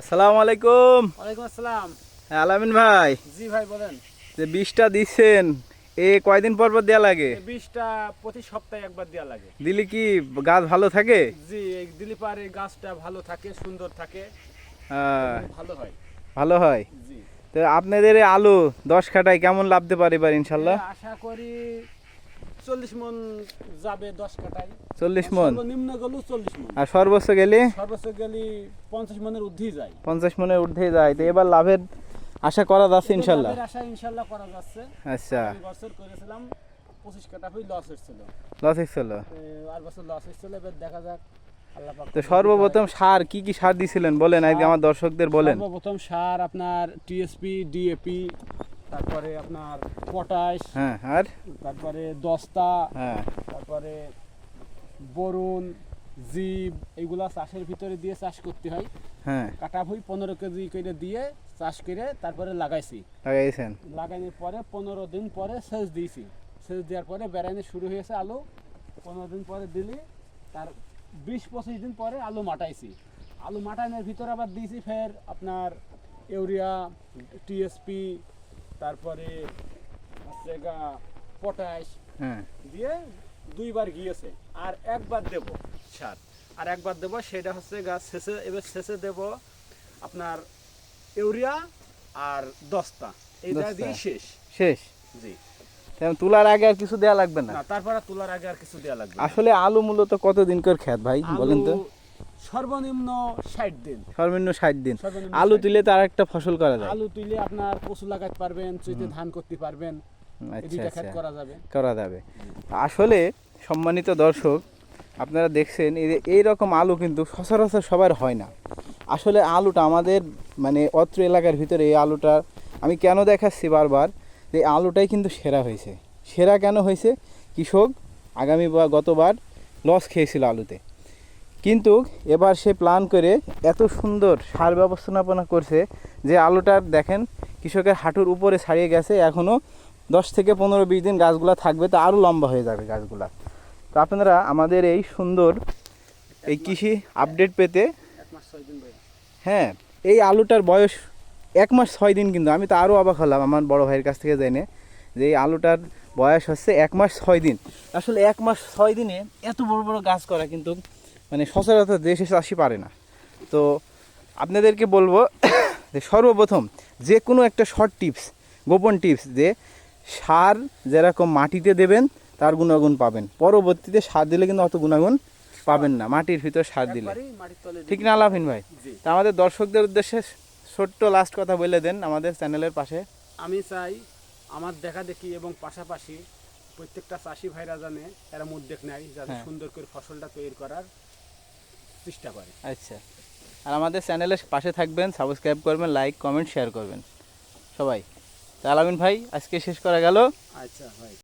আসসালামু আলাইকুম। ওয়ালাইকুম আসসালাম। হ্যাঁ, আলামিন ভাই। জি ভাই বলেন। যে বীজটা দিচ্ছেন এ কয়দিন পর পর দেওয়া লাগে? বীজটা প্রতি সপ্তাহে একবার দেওয়া লাগে। দিলে কি গাছ ভালো থাকে? জি দিলে পারে গাছটা ভালো থাকে সুন্দর থাকে। হ্যাঁ, ভালো হয়। ভালো হয়? জি। তো আপনাদের আলু দশ কাটায় কেমন লাভতে পারে এবার ইনশাল্লাহ? আশা করি চল্লিশ মন যাবে দশ কাটায় চল্লিশ মন? সর্বনিম্ন গেল চল্লিশ মন। আর সর্বোচ্চ গেলে? সর্বোচ্চ গেলে পঞ্চাশ মনের ঊর্ধ্বেই যায়। পঞ্চাশ মনের ঊর্ধ্বে যায়। তো এবার লাভের আশা করা যাচ্ছে ইনশাল্লাহ? আশা ইনশাল্লাহ করা যাচ্ছে। আচ্ছা। বছর করেছিলাম পঁচিশ কাটা হয়ে লস হচ্ছিল। লস হচ্ছিল? আর বছর লস হচ্ছিল এবার দেখা যাক। আল্লাহ তো সর্বপ্রথম সার কি কি সার দিছিলেন? বলেন আজকে আমার দর্শকদের বলেন। সর্বপ্রথম সার আপনার টিএসপি ডিএপি তারপরে আপনার পটাশ হ্যাঁ আর? তারপরে দস্তা হ্যাঁ। তারপরে বরুণ জীব এগুলা চাষের ভিতরে দিয়ে চাষ করতে হয়। হ্যাঁ। কাটা ভুই পনেরো কেজি করে দিয়ে চাষ করে তারপরে লাগাইছি। লাগাইছেন? লাগানোর পরে পনেরো দিন পরে সেচ দিয়েছি। সেচ দেওয়ার পরে বেড়ানো শুরু হয়েছে আলু। পনেরো দিন পরে দিলি তার বিশ পঁচিশ দিন পরে আলু মাটাইছি। আলু মাটানোর ভিতরে আবার দিয়েছি ফের আপনার ইউরিয়া টিএসপি তারপরে হচ্ছে গা পটাশ। হ্যাঁ। দিয়ে দুইবার গিয়েছে আর একবার দেব সার আর একবার দেব সেটা হচ্ছে গাছ শেষে এবার শেষে দেব আপনার ইউরিয়া আর দস্তা। এইটা। দিয়ে শেষ। শেষ? জি। তোলার আগে আর কিছু দেওয়া লাগবে না? তারপরে তোলার আগে আর কিছু দেওয়া লাগবে আসলে আলু মূলত কতদিন করে খেত ভাই বলেন তো? সর্বনিম্ন ষাট দিন। সর্বনিম্ন ষাট দিন। আলু 60 তুলে তো আর একটা ফসল করা যায়। আলু তুলে আপনার কচু লাগাতে পারবেন চৈতে ধান করতে পারবেন। আচ্ছা আচ্ছা। করা যাবে। করা যাবে। আসলে সম্মানিত দর্শক আপনারা দেখছেন এই যে এইরকম আলু কিন্তু সচরাচর সবার হয় না। আসলে আলুটা আমাদের মানে অত্র এলাকার ভিতরে এই আলুটা আমি কেন দেখাচ্ছি বারবার যে আলুটাই কিন্তু সেরা হয়েছে। সেরা কেন হয়েছে? কৃষক আগামী বা গতবার লস খেয়েছিল আলুতে। কিন্তু এবার সে প্ল্যান করে এত সুন্দর সার ব্যবস্থাপনা করছে যে আলুটার দেখেন কৃষকের হাঁটুর উপরে ছাড়িয়ে গেছে এখনও দশ থেকে পনেরো বিশ দিন গাছগুলা থাকবে, তো আরও লম্বা হয়ে যাবে গাছগুলা। তো আপনারা আমাদের এই সুন্দর এই কৃষি আপডেট পেতে হ্যাঁ এই আলুটার বয়স এক মাস ছয় দিন কিন্তু, আমি তো আরও অবাক হলাম আমার বড় ভাইয়ের কাছ থেকে জেনে যে এই আলুটার বয়স হচ্ছে এক মাস ছয় দিন। আসলে এক মাস ছয় দিনে এত বড় বড় গাছ করা কিন্তু মানে সচরাচর দেশে চাষি পারে না। তো আপনাদেরকে বলব যে সর্বপ্রথম যে কোনো একটা শর্ট টিপস গোপন টিপস যে সার যেরকম মাটিতে দেবেন তার গুণাগুণ পাবেন। পরবর্তীতে সার দিলে কিন্তু অত গুণাগুণ পাবেন না মাটির ভিতর সার দিলে। ঠিক না লাভিন ভাই? তা আমাদের দর্শকদের উদ্দেশ্যে ছোট্ট লাস্ট কথা বলে দেন আমাদের চ্যানেলের পাশে। আমি চাই আমার দেখা দেখি এবং পাশাপাশি প্রত্যেকটা চাষি ভাইরা জানে এরা উদ্যোগ নেয় যাতে হ্যাঁ। সুন্দর করে ফসলটা তৈরি করার। চেষ্টা করে। আচ্ছা। আর আমাদের চ্যানেলের পাশে থাকবেন সাবস্ক্রাইব করবেন লাইক কমেন্ট শেয়ার করবেন। সবাই। তাহলে আলামিন ভাই আজকে শেষ করা গেল। আচ্ছা ভাই।